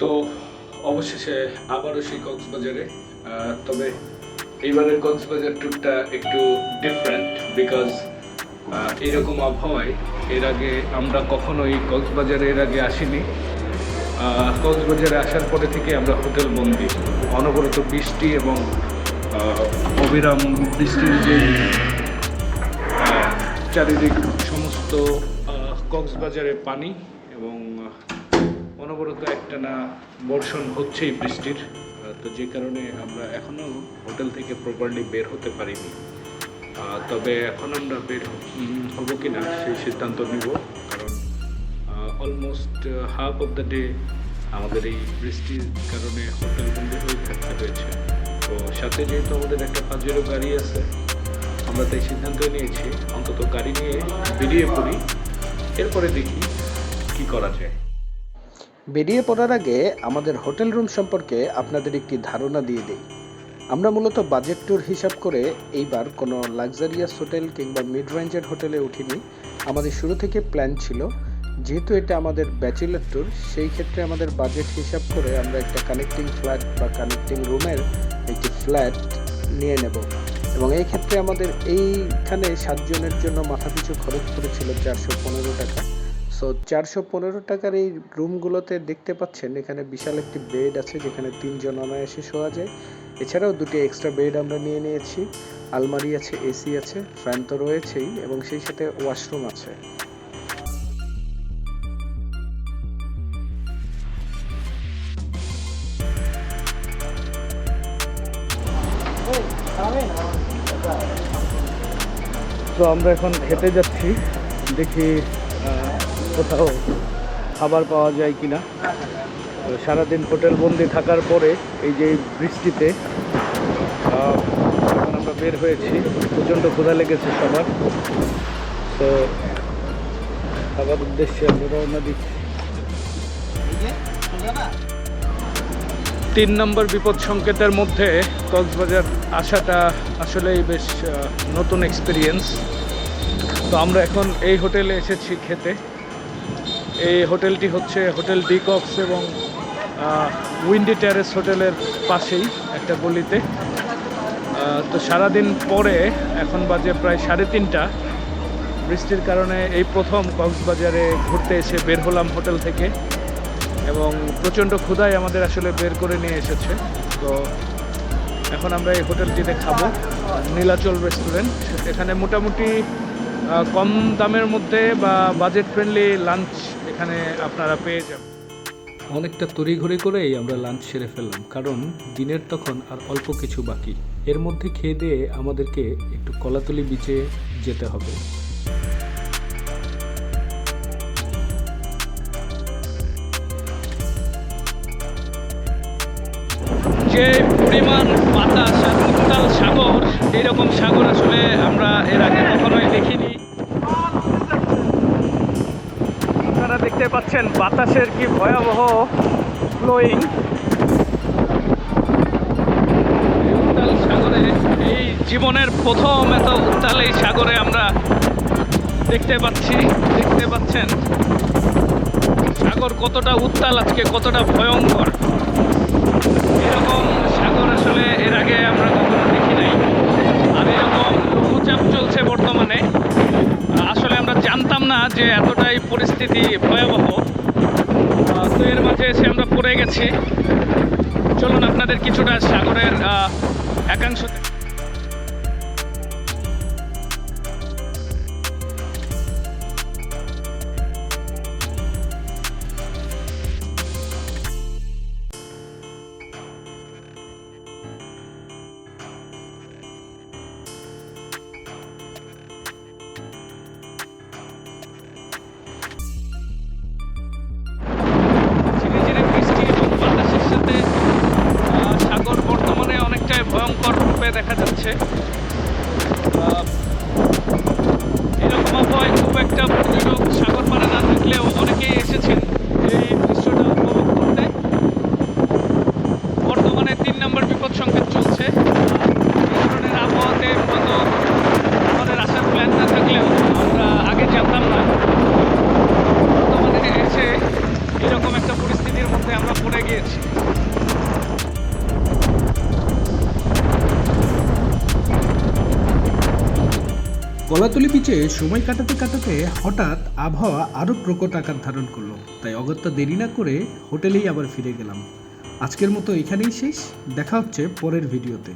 তো অবশেষে আবারও সেই কক্সবাজারে তবে এইবারের কক্সবাজার ট্যুরটা একটু ডিফারেন্ট বিকজ এরকম আবহাওয়ায় এর আগে আমরা কখনোই কক্সবাজারে এর আগে আসিনি। কক্সবাজারে আসার পরে থেকে আমরা হোটেল বন্দি। অনবরত বৃষ্টি এবং অবিরাম বৃষ্টির যে চারিদিক সমস্ত কক্সবাজারে পানি এবং আহ, অনবরত একটানা বর্ষণ হচ্ছেই বৃষ্টির তো যে কারণে আমরা এখনও হোটেল থেকে প্রপারলি বের হতে পারিনি। তবে এখন আমরা বের হব কি না সেই সিদ্ধান্ত নিব কারণ almost half of the day আমাদের এই বৃষ্টির কারণে হোটেল বন্ধ হয়ে থাকতে হয়েছে। তো সাথে যেহেতু আমাদের একটা পাঁচেরও গাড়ি আছে আমরা তাই সিদ্ধান্ত নিয়েছি অন্তত গাড়ি নিয়ে বেরিয়ে পড়ি এরপরে দেখি কি করা যায়। বেরিয়ে পড়ার আগে আমাদের হোটেল রুম সম্পর্কে আপনাদের একটি ধারণা দিয়ে দেই। আমরা মূলত বাজেট ট্যুর হিসাব করে এইবার কোনো লাক্সারিয়াস হোটেল কিংবা মিড রেঞ্জের হোটেলে উঠিনি। আমাদের শুরু থেকে প্ল্যান ছিল, যেহেতু এটা আমাদের ব্যাচেলার ট্যুর, সেই ক্ষেত্রে আমাদের বাজেট হিসাব করে আমরা একটা কানেক্টিং ফ্ল্যাট বা কানেক্টিং রুমের একটি ফ্ল্যাট নিয়ে নেব। এবং এই ক্ষেত্রে আমাদের এইখানে সাতজনের জন্য মাথাপিছু খরচ পড়েছিল চারশো পনেরো টাকা। সো চারশো পনেরো টাকার এই রুমগুলোতে দেখতে পাচ্ছেন, এখানে বিশাল একটি বেড আছে যেখানে তিনজন অনায়াসে শোয়া যায়। এছাড়াও দুটি এক্সট্রা বেড আমরা নিয়ে নিয়েছি। আলমারি আছে এসি আছে ফ্যান তো রয়েছেই এবং সেই সাথে ওয়াশরুম আছে। তো আমরা এখন হেঁটে যাচ্ছি, দেখি কোথাও খাবার পাওয়া যায় কিনা। তো সারাদিন হোটেল বন্দি থাকার পরে এই যে বৃষ্টিতে আমরা বের হয়েছি। প্রচণ্ড ক্ষুধা লেগেছে সবার। তো খাবার উদ্দেশ্যে আমরা রওনা দিচ্ছি। তিন নম্বর বিপদ সংকেতের মধ্যে কক্সবাজার আসাটা আসলেই বেশ নতুন এক্সপিরিয়েন্স তো আমরা এখন এই হোটেলে এসেছি খেতে। এই হোটেলটি হচ্ছে হোটেল ডিকক্স এবং উইন্ডি ট্যারেস হোটেলের পাশেই একটা গলিতে। তো সারাদিন পরে এখন বাজে প্রায় সাড়ে তিনটা। বৃষ্টির কারণে এই প্রথম কক্সবাজারে ঘুরতে এসে বের হলাম হোটেল থেকে এবং প্রচণ্ড ক্ষুধায় আমাদের আসলে বের করে নিয়ে এসেছে। তো এখন আমরা এই হোটেলটিতে খাব, নীলাচল রেস্টুরেন্ট। এখানে মোটামুটি কম দামের মধ্যে বা বাজেট ফ্রেন্ডলি লাঞ্চ এখানে আপনারা পেয়ে যাবেন। অনেকটা তড়িঘড়ি করেই আমরা লাঞ্চ সেরে ফেললাম কারণ দিনের তখন আর অল্প কিছু বাকি। এর মধ্যে খেয়ে দিয়ে আমাদেরকে একটু কলাতলি বিচে যেতে হবে। যে পরিমাণ বাতাস আর উত্তাল সাগর এইরকম সাগর আসলে আমরা এর আগে কখনোই দেখিনি। আপনারা দেখতে পাচ্ছেন বাতাসের কি ভয়াবহ ফ্লোয়িং উত্তাল সাগরে, এই জীবনের প্রথম এত উত্তাল এই সাগরে আমরা দেখতে পাচ্ছি, দেখতে পাচ্ছেন। সাগর কতটা উত্তাল, আজকে কতটা ভয়ঙ্কর। এরকম সাগর আসলে এর আগে আমরা কখনো দেখি যে এতটাই পরিস্থিতি ভয়াবহ। তো এর মাঝে এসে আমরা পড়ে গেছি। চলুন আপনাদের কিছুটা সাগরের একাংশ আহ, এরকম আবহাওয়ায় খুব একটা পর্যটক সাগর পাড়ে না থাকলেও অনেকেই এসেছেন এই দৃশ্যটা উপভোগ করতে। বর্তমানে তিন নম্বর বিপদ সংকেত চলছে। এই ধরনের আবহাওয়াতে মূলত আমাদের আসার প্ল্যান না থাকলেও আমরা আগে জানতাম না। বর্তমানে এসে এরকম একটা পরিস্থিতির মধ্যে আমরা পড়ে গিয়েছি। কলাতলি বিচে সময় কাটাতে কাটাতে হঠাৎ আবহাওয়া আরও প্রকট আকার ধারণ করল। তাই অগত্যা দেরি না করে হোটেলেই আবার ফিরে গেলাম। আজকের মতো এখানেই শেষ। দেখা হচ্ছে পরের ভিডিওতে